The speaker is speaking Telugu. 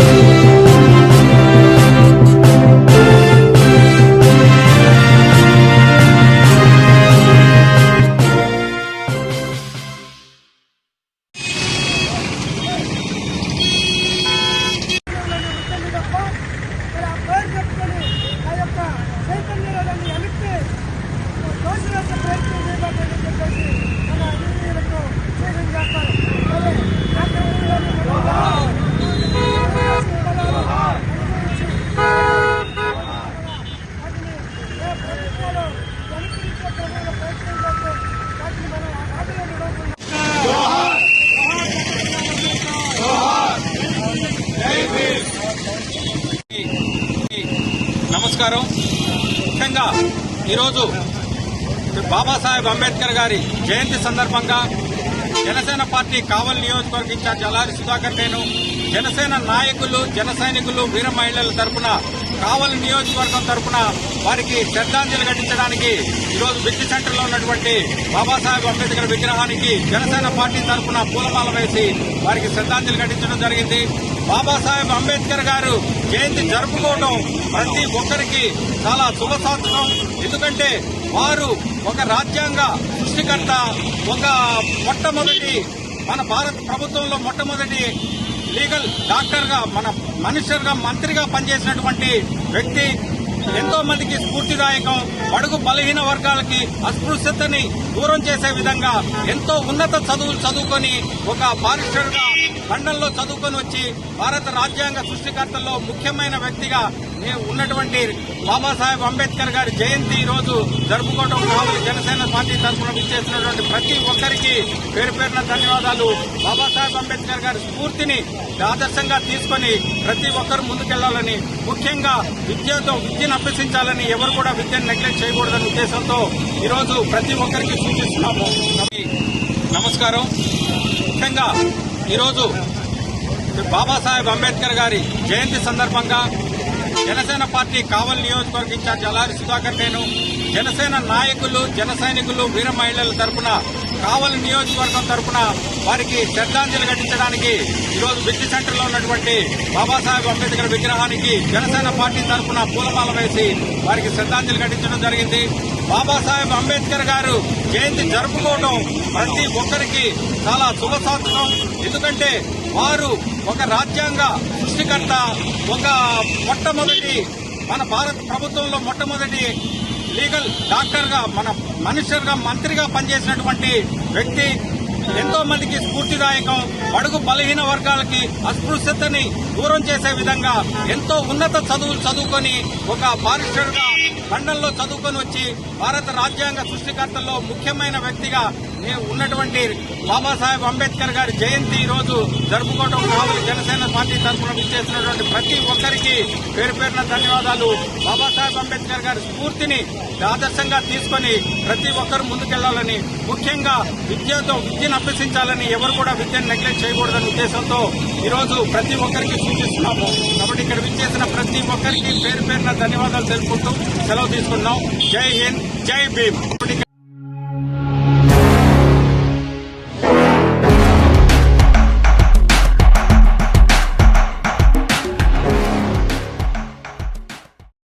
you. నమస్కారం. ముఖ్యంగా ఈరోజు బాబాసాహెబ్ అంబేద్కర్ గారి జయంతి సందర్భంగా జనసేన పార్టీ కావల్ నియోజకవర్గ ఇన్ఛార్జ్ అలారి సుధాకర్ నేను జనసేన నాయకులు జన సైనికులు వీర మహిళల తరపున కావల్ నియోజకవర్గం తరపున వారికి శ్రద్ధాంజలి ఘటించడానికి ఈరోజు బిగ్ సెంటర్లో ఉన్నటువంటి బాబాసాహెబ్ అంబేద్కర్ విగ్రహానికి జనసేన పార్టీ తరపున పూలమాల వేసి వారికి శ్రద్ధాంజలి ఘటించడం జరిగింది. బాబాసాహెబ్ అంబేద్కర్ గారు జయంతి జరుపుకోవడం ప్రతి ఒక్కరికి చాలా శుభసాధకం ఎందుకంటే వారు ఒక రాజ్యాంగ సృష్టికర్త ఒక మొట్టమొదటి మన భారత ప్రభుత్వంలో మొట్టమొదటి లీగల్ డాక్టర్గా మన మనిషిగా మంత్రిగా పనిచేసినటువంటి వ్యక్తి ఎంతో మందికి స్ఫూర్తిదాయకం బడుగు బలహీన వర్గాలకి అస్పృశ్యతని దూరం చేసే విధంగా ఎంతో ఉన్నత చదువులు చదువుకొని ఒక బారిస్టర్గా లండన్లో చదువుకొని వచ్చి భారత రాజ్యాంగ సృష్టికర్తల్లో ముఖ్యమైన వ్యక్తిగా ఉన్నటువంటి బాబాసాహెబ్ అంబేద్కర్ గారి జయంతి ఈరోజు జరుపుకోవడం కావాలి. జనసేన పార్టీ తరఫున విచ్చేసినటువంటి ప్రతి ఒక్కరికి పేరు పేరున ధన్యవాదాలు. బాబాసాహెబ్ అంబేద్కర్ గారి స్ఫూర్తిని ఆదర్శంగా తీసుకొని ప్రతి ఒక్కరు ముందుకెళ్ళాలని ముఖ్యంగా విద్యతో విద్యను అభ్యసించాలని ఎవరు కూడా విద్యను నెగ్లెక్ట్ చేయకూడదనే ఉద్దేశంతో ఈరోజు ప్రతి ఒక్కరికి సూచిస్తున్నాము. నమస్కారం. ముఖ్యంగా ఈరోజు బాబాసాహెబ్ అంబేద్కర్ గారి జయంతి సందర్భంగా జనసేన పార్టీ కావల్ నియోజకవర్గ ఇన్ఛార్జ్ అలారి సుధాకర్ నేను జనసేన నాయకులు జన సైనికులు వీర మహిళల తరపున కావలి నియోజకవర్గం తరపున వారికి శ్రద్ధాంజలి ఘటించడానికి ఈరోజు బిగ్ సెంటర్లో ఉన్నటువంటి బాబాసాహెబ్ అంబేద్కర్ విగ్రహానికి జనసేన పార్టీ తరపున పూలమాల వేసి వారికి శ్రద్ధాంజలి ఘటించడం జరిగింది. బాబాసాహెబ్ అంబేద్కర్ గారు జయంతి జరుపుకోవడం ప్రతి ఒక్కరికి చాలా శుభసాధకం ఎందుకంటే వారు ఒక రాజ్యాంగ సృష్టికర్త ఒక మొట్టమొదటి మన భారత ప్రభుత్వంలో మొట్టమొదటి లీగల్ డాక్టర్గా మన మనిషిగా మంత్రిగా పనిచేసినటువంటి వ్యక్తి ఎంతో మందికి స్ఫూర్తిదాయకం బడుగు బలహీన వర్గాలకి అస్పృశ్యతని దూరం చేసే విధంగా ఎంతో ఉన్నత చదువులు చదువుకొని ఒక బారిస్టర్గా లండన్లో చదువుకొని వచ్చి భారత రాజ్యాంగ సృష్టికర్తల్లో ముఖ్యమైన వ్యక్తిగా ఉన్నటువంటి బాబాసాహెబ్ అంబేద్కర్ గారి జయంతి ఈరోజు జరుపుకోవడం కావాలి జనసేన పార్టీ తరఫున విచ్చేసినటువంటి ప్రతి ఒక్కరికి పేరు పేరున ధన్యవాదాలు. బాబాసాహెబ్ అంబేద్కర్ గారి స్ఫూర్తిని ఆదర్శంగా తీసుకొని ప్రతి ఒక్కరు ముందుకెళ్ళాలని ముఖ్యంగా విద్యతో విద్యను అభ్యసించాలని ఎవరు కూడా విద్యను నెగ్లెక్ట్ చేయకూడదనే ఉద్దేశంతో ఈరోజు ప్రతి ఒక్కరికి సూచిస్తున్నాము. కాబట్టి ఇక్కడ విచ్చేసిన ప్రతి ఒక్కరికి పేరు పేరున ధన్యవాదాలు తెలుపుకుంటూ సెలవు తీసుకున్నాం జై హింద్ జై భీమ్.